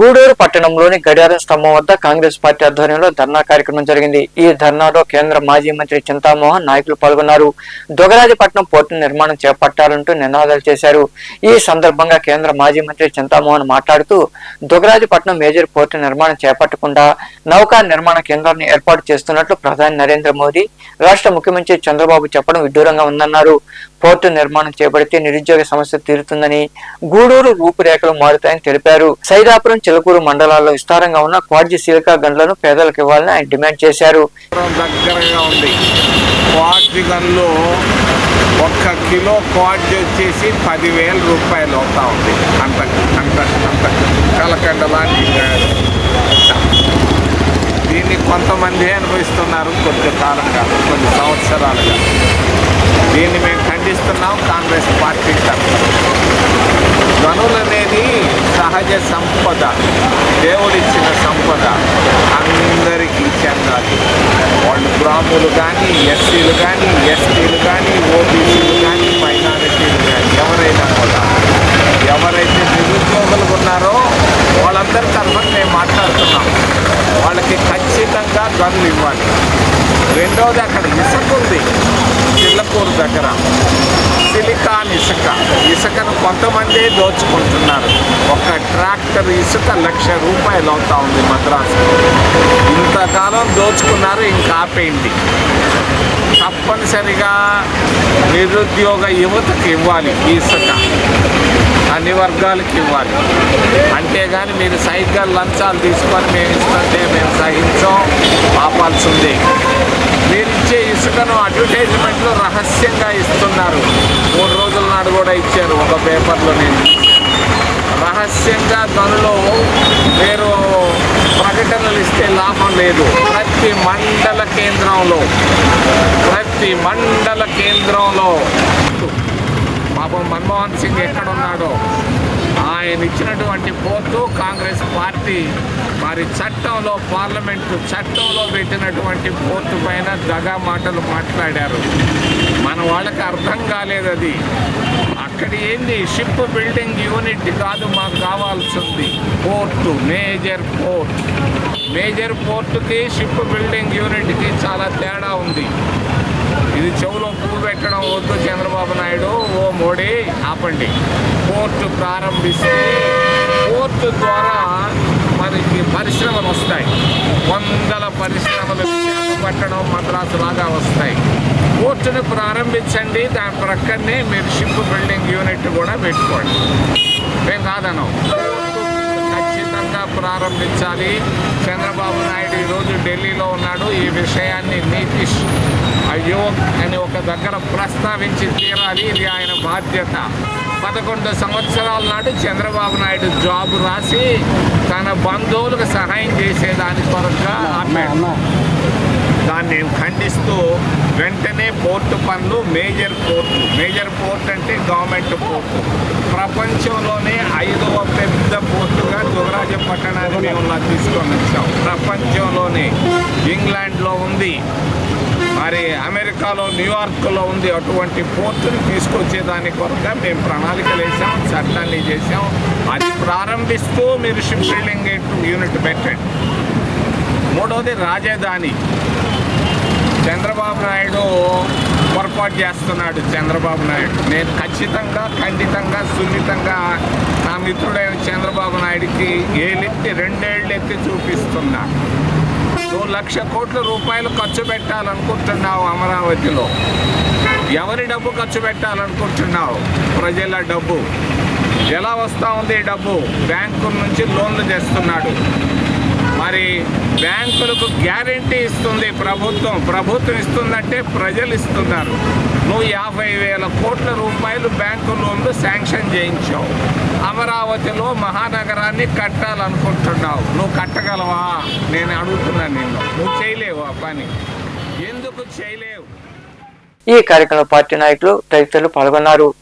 గూడూరు పట్టణంలోని గడియారం స్తంభం వద్ద కాంగ్రెస్ పార్టీ ఆధ్వర్యంలో ధర్నా కార్యక్రమం జరిగింది. ఈ ధర్నాలో కేంద్ర మాజీ మంత్రి చింతామోహన్ నాయకులు పాల్గొన్నారు. దొగరాజపట్నం పోర్టు నిర్మాణం చేపట్టాలంటూ నినాదాలు చేశారు. ఈ సందర్భంగా కేంద్ర మాజీ మంత్రి చింతామోహన్ మాట్లాడుతూ దొగరాజపట్నం మేజర్ పోర్టు నిర్మాణం చేపట్టకుండా నౌకా నిర్మాణ కేంద్రాన్ని ఏర్పాటు చేస్తున్నట్లు ప్రధాని నరేంద్ర మోదీ రాష్ట్ర ముఖ్యమంత్రి చంద్రబాబు చెప్పడం విడ్డూరంగా ఉందన్నారు. పోర్టు నిర్మాణం చేపడితే నిరుద్యోగ సమస్య తీరుతుందని గూడూరు రూపురేఖలు మారుతాయని తెలిపారు. సైదాపురం చిలకూరు మండలాల్లో విస్తారంగా ఉన్న క్వాడ్జి సిలికా గన్లను పేదలకు ఇవ్వాలని ఆయన డిమాండ్ చేశారు. దగ్గరగా ఉంది. క్వాడ్జి గన్లు ఒక్క కిలో క్వాడ్జి వచ్చేసి పదివేల రూపాయలు అవుతా ఉంది. అంత అంత అంత కలకండ లాంటి దీన్ని కొంతమంది అనుభవిస్తున్నారు కొద్ది కాలంగా కొన్ని సంవత్సరాలుగా. దీన్ని మేము ఖండిస్తున్నాం కాంగ్రెస్ పార్టీ తరఫున. గనులు అనేది సహజ సంపద. దేవుడిచ్చిన సంపద. అందరికీ చెందాలి. వాళ్ళు బ్రాహ్ములు కానీ ఎస్సీలు కానీ ఎస్టీలు కానీ ఓబీసీలు కానీ మైనారిటీలు కానీ ఎవరైనా కూడా ఎవరైతే నిరుద్యోగులు ఉన్నారో వాళ్ళందరి తరఫున మేము మాట్లాడుతున్నాం. వాళ్ళకి ఖచ్చితంగా గనులు ఇవ్వాలి. రెండవది అక్కడ ఇసుక ఉంది. చిల్లకూరు దగ్గర. ఇసుకను కొంతమంది దోచుకుంటున్నారు. ఒక ట్రాక్టర్ ఇసుక లక్ష రూపాయలు అవుతా ఉంది మద్రాసు. ఇంతకాలం దోచుకున్నారు ఇంకా ఆపేయండి. తప్పనిసరిగా నిరుద్యోగ యువతకి ఇవ్వాలి ఇసుక. అన్ని వర్గాలకి ఇవ్వాలి. అంతేగాని మీరు సైకిల్ లంచాలు తీసుకొని మేము ఇస్తుంటే మేము సహించం ఆపాల్సిందే మీరు ఇచ్చే ఇసుకను అడ్వర్టైజ్మెంట్లో రహస్యంగా ఇస్తున్నారు మూడు రోజుల నాడు కూడా ఇచ్చారు ఒక పేపర్లో నేను. రహస్యంగా తనలో మీరు ప్రకటనలు ఇస్తే లాభం లేదు. ప్రతి మండల కేంద్రంలో ప్రతి మండల కేంద్రంలో. పాపం మన్మోహన్ సింగ్ ఎక్కడున్నాడో? ఆయన ఇచ్చినటువంటి పోతూ కాంగ్రెస్ పార్టీ మరి చట్టంలో పార్లమెంటు చట్టంలో పెట్టినటువంటి పోర్టు పైన దగా మాటలు మాట్లాడారు. మన వాళ్ళకి అర్థం కాలేదు అది. ఇక్కడ ఏంది? షిప్ బిల్డింగ్ యూనిట్ కాదు మాకు కావాల్సింది. పోర్టు మేజర్ పోర్ట్ మేజర్ పోర్టుకి షిప్ బిల్డింగ్ యూనిట్కి చాలా తేడా ఉంది. ఇది చెవులో పువ్వు పెట్టడం వద్దు చంద్రబాబు నాయుడు. ఓ మోడీ ఆపండి. పోర్టు ప్రారంభిస్తే పోర్టు ద్వారా మనకి పరిశ్రమలు వస్తాయి. వందల పరిశ్రమలు విశాఖపట్నం మద్రాసు లాగా వస్తాయి. పోర్టును ప్రారంభించండి దాని ప్రక్కనే మీరు షిప్ బిల్డింగ్ యూనిట్ కూడా పెట్టుకోండి. మేము కాదనం. ఖచ్చితంగా ప్రారంభించాలి. చంద్రబాబు నాయుడు ఈరోజు ఢిల్లీలో ఉన్నాడు. ఈ విషయాన్ని నీతిష్ అయ్యో అని ఒక దగ్గర ప్రస్తావించి తీరాలి. ఇది ఆయన బాధ్యత. పదకొండు సంవత్సరాల నాడు చంద్రబాబు నాయుడు జాబ్ రాసి తన బంధువులకు సహాయం చేసేదాని కొరగా ఆపాడు. దాన్ని నేను ఖండిస్తూ వెంటనే పోర్టు పనులు మేజర్ పోర్టు. మేజర్ పోర్ట్ అంటే గవర్నమెంట్ పోర్టు. ప్రపంచంలోనే ఐదవ పెద్ద పోర్టుగా దుగరాజ పట్టణాన్ని మేము తీసుకొని వచ్చాం. ప్రపంచంలోనే. ఇంగ్లాండ్లో ఉంది. అమెరికాలో న్యూయార్క్లో ఉంది అటువంటి పోర్టుని తీసుకొచ్చేదాని కొరగా మేము ప్రణాళికలు వేసాం చట్టాన్ని చేసాం అది ప్రారంభిస్తూ మీరు షిప్ బిల్డింగ్ యూనిట్ పెట్టండి. మూడవది రాజధాని. చంద్రబాబు నాయుడు పొరపాటు చేస్తున్నాడు చంద్రబాబు నాయుడు. నేను ఖచ్చితంగా ఖండితంగా సున్నితంగా నా మిత్రుడైన చంద్రబాబు నాయుడికి ఏలెత్తి రెండేళ్ళు ఎత్తి చూపిస్తున్నా. నువ్వు లక్ష కోట్ల రూపాయలు ఖర్చు పెట్టాలనుకుంటున్నావు అమరావతిలో. ఎవరి డబ్బు ఖర్చు పెట్టాలనుకుంటున్నావు? ప్రజల డబ్బు. ఎలా వస్తూ ఉంది డబ్బు? బ్యాంకు నుంచి లోన్లు తెస్తున్నాడు. మరి బ్యాంకులకు గ్యారంటీ ఇస్తుంది ప్రభుత్వం. ప్రభుత్వం ఇస్తుందంటే ప్రజలు ఇస్తున్నారు. నువ్వు యాభై వేల కోట్ల రూపాయలు బ్యాంకు లోన్లు శాంక్షన్ చేయించావు. అమరావతిలో మహానగరాన్ని కట్టాలనుకుంటున్నావు. నువ్వు కట్టగలవా? నేను అడుగుతున్నాను నిన్ను. నువ్వు చేయలేవు ఆ పని. ఎందుకు చేయలేవు? ఈ కార్యక్రమ పార్టీ నాయకులు తదితరులు పాల్గొన్నారు.